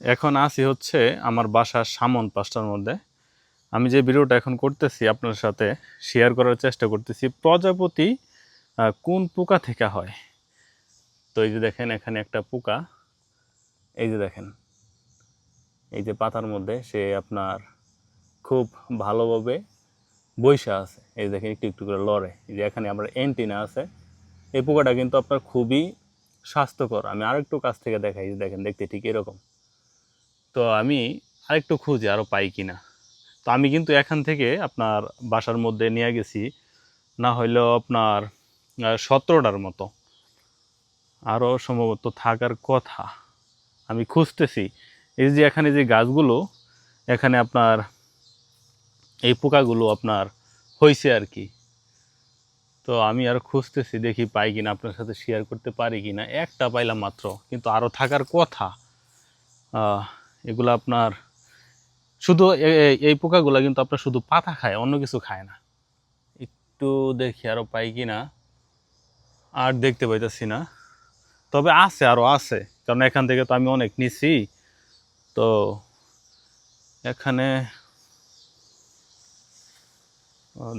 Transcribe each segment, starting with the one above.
এখন আসি হচ্ছে আমার বাসার সামন পাঁচটার মধ্যে। আমি যে ভিডিওটা এখন করতেছি আপনার সাথে শেয়ার করার চেষ্টা করতেছি, প্রজাপতি কোন পোকা থেকে হয়? তো এই যে দেখেন এখানে একটা পোকা, এই যে দেখেন, এই যে পাতার মধ্যে সে আপনার খুব ভালোভাবে বৈশা আছে। এই দেখেন একটু একটু করে লড়ে। এই যে এখানে আমার অ্যান্টিনা আছে। এই পোকাটা কিন্তু আপনার খুবই স্বাস্থ্যকর। আমি আরেকটু কাছ থেকে দেখাই দেখেন, দেখতে ঠিক এরকম। তো আমি আরেকটু খুঁজি আরও পাই কি না তো আমি কিন্তু এখান থেকে আপনার বাসার মধ্যে নিয়ে গেছি, না হইলেও আপনার সতেরোটার মতো। আরও সম্ভবত থাকার কথা আমি খুঁজতেছি। এই যে এখানে যে গাছগুলো, এখানে আপনার এই পোকাগুলো আপনার হয়েছে আর কি। তো আমি আর খুঁজতেছি, দেখি পাই কিনা, আপনার সাথে শেয়ার করতে পারি কিনা। একটা পাইলাম মাত্র, কিন্তু আরও থাকার কথা এগুলো আপনার শুধু এই পোকাগুলো কিন্তু আপনার শুধু পাতা খায়, অন্য কিছু খায় না। একটু দেখি আরও পাই কি না আর দেখতে পাইতেছি না। তবে আছে আরও আছে। কারণ এখান থেকে তো আমি অনেক নিছি। তো এখানে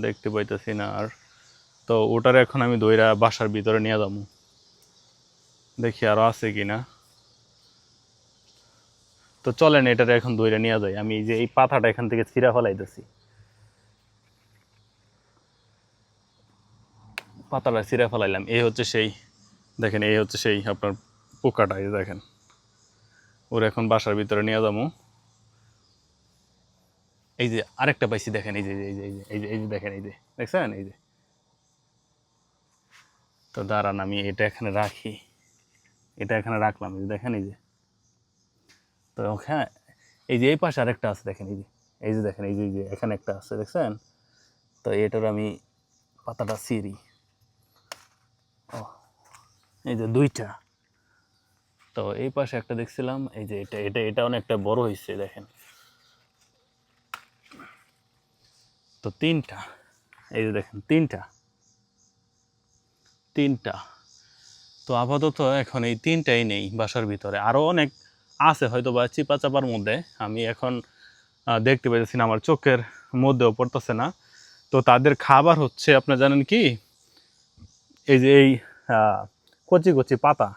দেখতে পাইতেছি না আর। তো ওটার এখন আমি দইরা বাসার ভিতরে নিয়ে যাব। দেখি আরও আছে কি না তো চলেন এটারে এখন দইরা নিয়ে যায় আমি এই যে এই পাতাটা এখান থেকে ছিঁড়া ফেলাইতেছি। পাতাটা ছিঁড়া ফেলাইলাম। এই হচ্ছে সেই, দেখেন, এই হচ্ছে সেই আপনার পোকাটা, এই দেখেন। ওর এখন বাসার ভিতরে নিয়ে যাব। এই যে আরেকটা পাইছি, দেখেন, এই যে এই যে এই যে এই যে এই যে, দেখেন, এই যে, দেখছেন, এই যে। তো দাঁড়ান, আমি এটা এখানে রাখি। এটা এখানে রাখলাম, এই যে দেখেন, এই যে। তো হ্যাঁ এই যে এই পাশে আরেকটা আছে দেখেন, এই যে এই যে দেখেন, এই যে এই যে এখানে একটা আছে, দেখছেন? তো এটার আমি পাতাটা সিঁড়ি ও, এই যে দুইটা। তো এই পাশে একটা দেখছিলাম, এই যে এটা এটা এটা অনেকটা বড় হয়েছে দেখেন। তো তিনটা, এই যে দেখেন, তিনটা। তিনটা। তো আপাতত এখন এই তিনটাই নেই বাসার ভিতরে। আরও অনেক আছে হয়তো বা চিপা চাপার মধ্যে। আমি এখন দেখতে পাইতেছি না, আমার চোখের মধ্যেও পড়তেছে না। তো তাদের খাবার হচ্ছে আপনি জানেন কি? এই যে এই কচি কচি পাতা।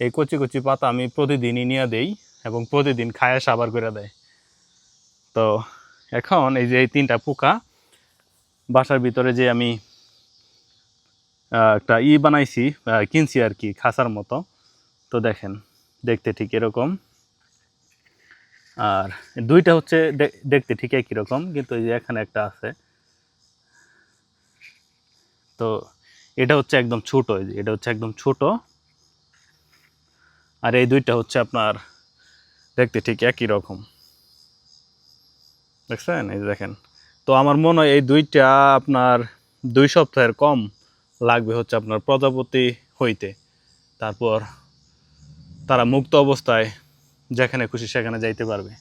এই কচি কচি পাতা আমি প্রতিদিনই নিয়ে দেই এবং প্রতিদিন খায় সাবার করে দেয়। তো এখন এই যে এই তিনটা পোকা, বাসার ভিতরে যে আমি একটা ই বানাইছি কিনছি আর কি, খাসার মতো। তো দেখেন। দেখতে ঠিক এরকম। আর দুইটা হচ্ছে দেখতে ঠিক একই রকম, কিন্তু এই যে এখানে একটা আছে। তো এটা হচ্ছে একদম ছোট এটা হচ্ছে একদম ছোট। আর এই দুইটা হচ্ছে আপনার দেখতে ঠিক একই রকম। দেখছেন? এই দেখেন। তো আমার মনে হয় এই দুইটা আপনার দুই সপ্তাহের কম লাগবে হচ্ছে আপনার প্রজাপতি হইতে। তারপর তারা মুক্ত অবস্থায় যেখানে খুশি সেখানে যাইতে পারবে।